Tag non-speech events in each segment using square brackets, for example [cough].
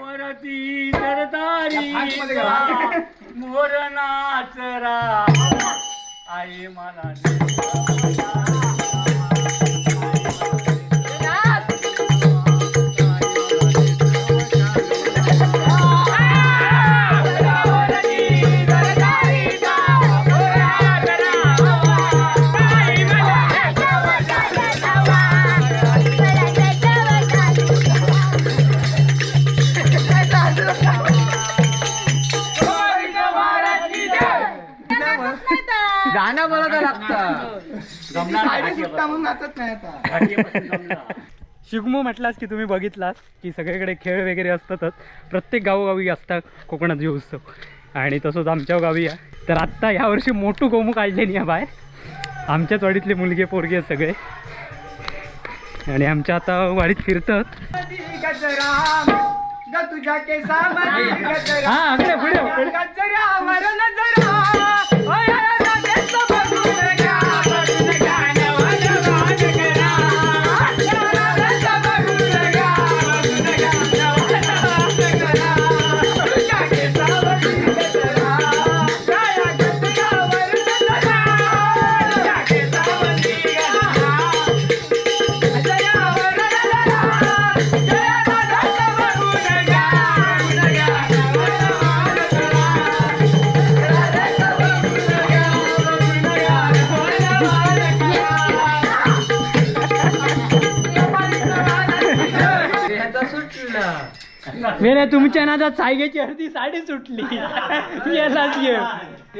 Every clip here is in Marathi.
वरती सरदारी. मोर नाचरा. आई मला जमणार नाही. सुट्टा म्हणून नाचत नाही आता. शिगमो म्हटलास की तुम्ही बघितलास की सगळीकडे खेळ वगैरे असतातच. प्रत्येक गावोगावी असतात कोकणात जे उत्सव. आणि तसंच आमच्या गावी आहे. तर आत्ता यावर्षी मोठू गोमू काढले नाही बाहेर. आमच्याच वाडीतले मुलगे पोरगे आहेत सगळे. आणि आमच्या आता वाडीत फिरतात. ग तुझ्या केसामध्ये गजरा. हा अगदी पुढे मेरे तुमच्या नादात सायगेची अर्धी साडी सुटली. यालाच ये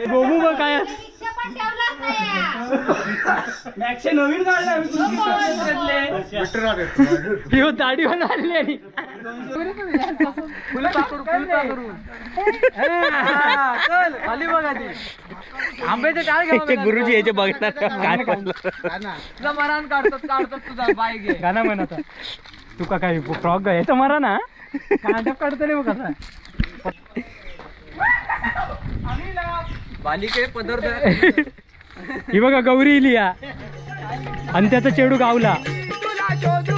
मग काय नवीन काढला ह्यो दाढीवर आली आणि खाली बघा ती. आंब्याचे टाळ ते गुरुजी याचे घे. गाणं म्हण आता. तुका काय फ्रॉक याचं मारा ना कांदा काढतले बघ कसा बालिके पदर ही बघा गौरी इली या आणि त्याचा चेडू गावला. तुला शोधू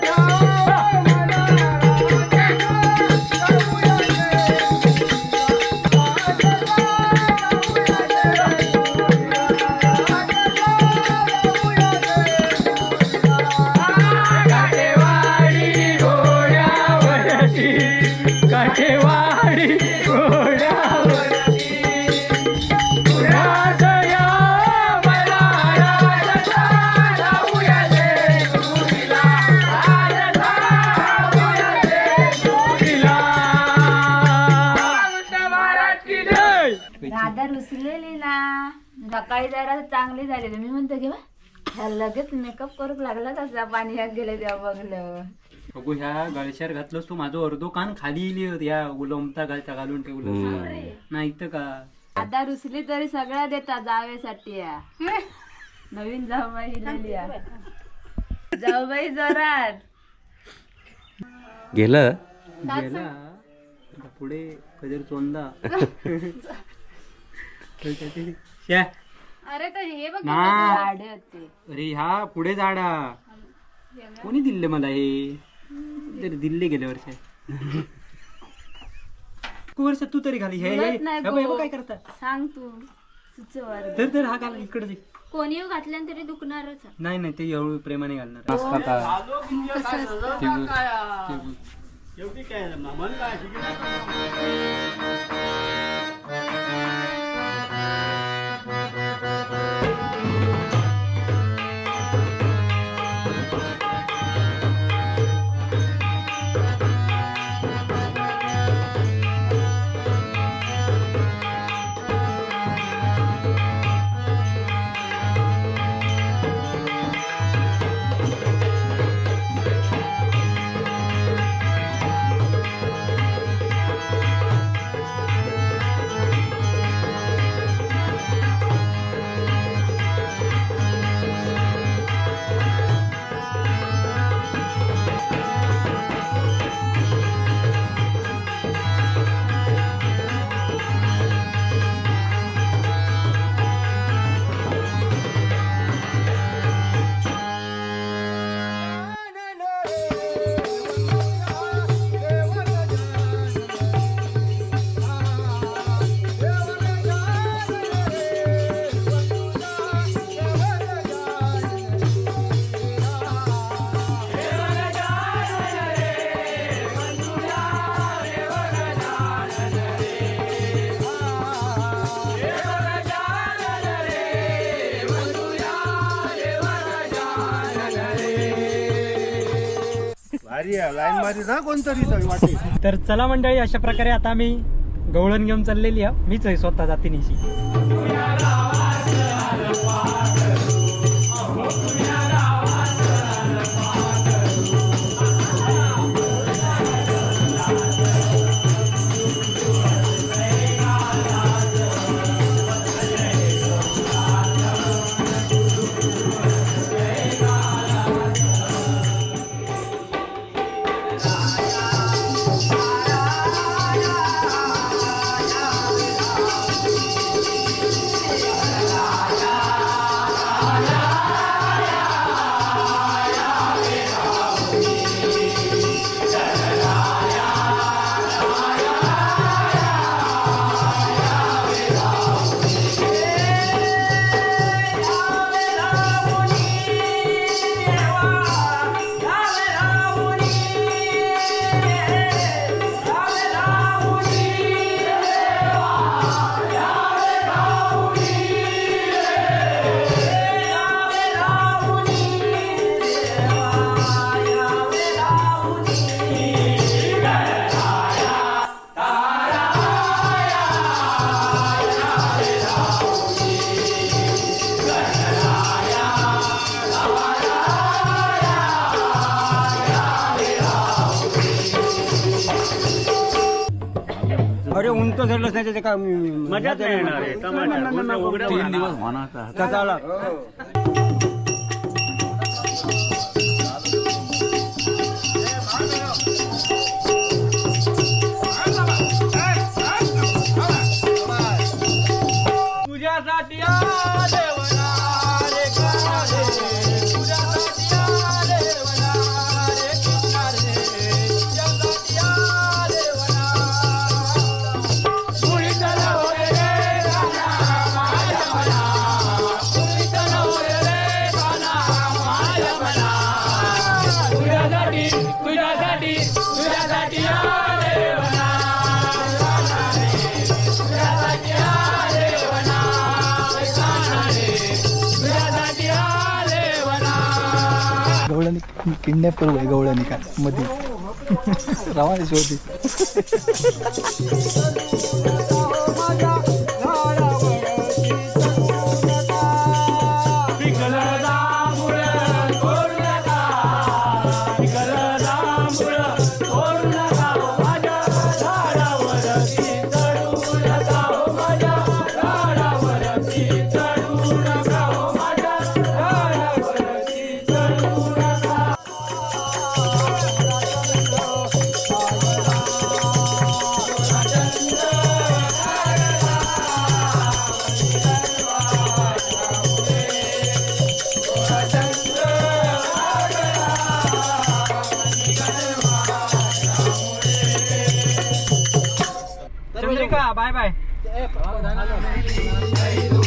रुसलेली ना सकाळी जरा चांगली झाली मी म्हणतो की ह्या लगेच मेकअप करूक लागला कसा पाणी ह्यात गेले तेव्हा बघलं. बघू ह्या गळश्यार घातलंस तू. माझं अर्धो कान खाली इली या उलमता घालता घालून ठेवलं नाही तर का? आता रुसली तरी सगळ्या देतात जावेसाठी या. नवीन जाऊबाई या. जाऊबाई जोरात. गेलं? गेला. पुढे कदर चोंदा. [laughs] श्या. अरे तर हे बघ ना. झाडे होते. अरे ह्या पुढे झाडा. कोणी दिले मला हे? तरी दिल्ले गेल्या वर्ष. वर्ष तू तरी घाली हे हे- बोलत नाही हे बघ, हे बघ गो. काय करता. सांग तू. सुचवर. तर तर हा घाल इकडे दे. कोणी घातल्यान तरी दुखणारच. नाही नाही ते एवढं प्रेमाने घालणार. एवढी काय मन काय भारी आहे. लाईन ना कोणतरी तर चला मंडळी अशा प्रकारे आता आम्ही गवळण घेऊन चाललेली आहे मीच आहे स्वतः जातीनिशी. उंच धरलंच नाही त्याचे काय मजाच नाही येणार आहे उघड्या तीन दिवस होणार त्याचा तुझ्यासाठी किडनॅपर होय गवळणी काय मध्ये रवाने शोधी 大丈夫。